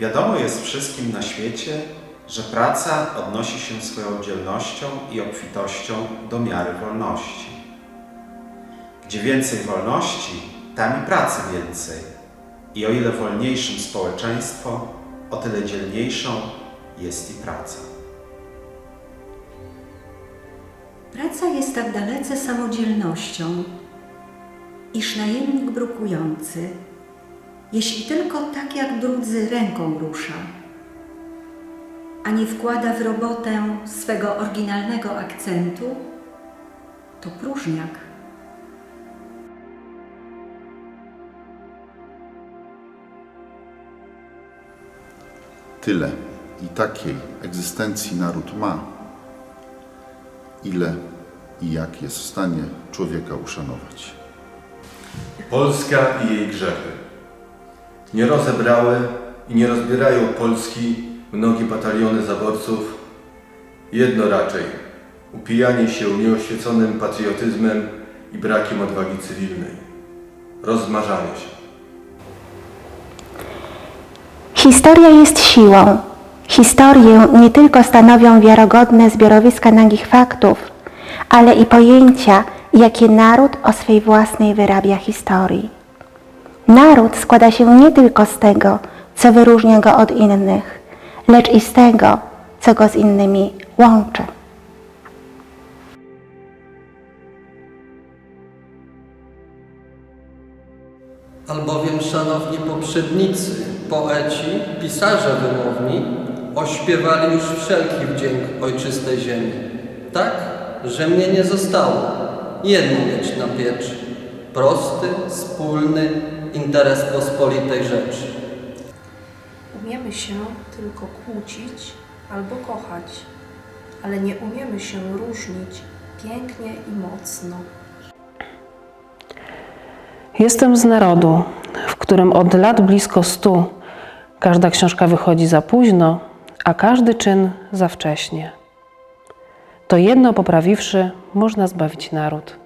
Wiadomo jest wszystkim na świecie, że praca odnosi się swoją dzielnością i obfitością do miary wolności. Gdzie więcej wolności, tam i pracy więcej. I o ile wolniejszym społeczeństwo, o tyle dzielniejszą jest i praca. Praca jest tak dalece samodzielnością, iż najemnik brukujący, jeśli tylko tak jak drudzy ręką rusza, a nie wkłada w robotę swego oryginalnego akcentu, to próżniak. Tyle i takiej egzystencji naród ma, ile i jak jest w stanie człowieka uszanować. Polska i jej grzechy. Nie rozebrały i nie rozbierają Polski mnogie bataliony zaborców. Jedno raczej upijanie się nieoświeconym patriotyzmem i brakiem odwagi cywilnej. Rozmarzanie się. Historia jest siłą. Historię nie tylko stanowią wiarogodne zbiorowiska nagich faktów, ale i pojęcia, jakie naród o swej własnej wyrabia historii. Naród składa się nie tylko z tego, co wyróżnia go od innych, lecz i z tego, co go z innymi łączy. Albowiem, szanowni poprzednicy, poeci, pisarze wymowni, ośpiewali już wszelki wdzięk ojczystej ziemi. Tak, że mnie nie zostało. Jedno mieć na piecz. Prosty, wspólny interes pospolitej rzeczy. Umiemy się tylko kłócić albo kochać, ale nie umiemy się różnić pięknie i mocno. Jestem z narodu, w którym od lat blisko stu każda książka wychodzi za późno, a każdy czyn za wcześnie. To jedno poprawiwszy, można zbawić naród.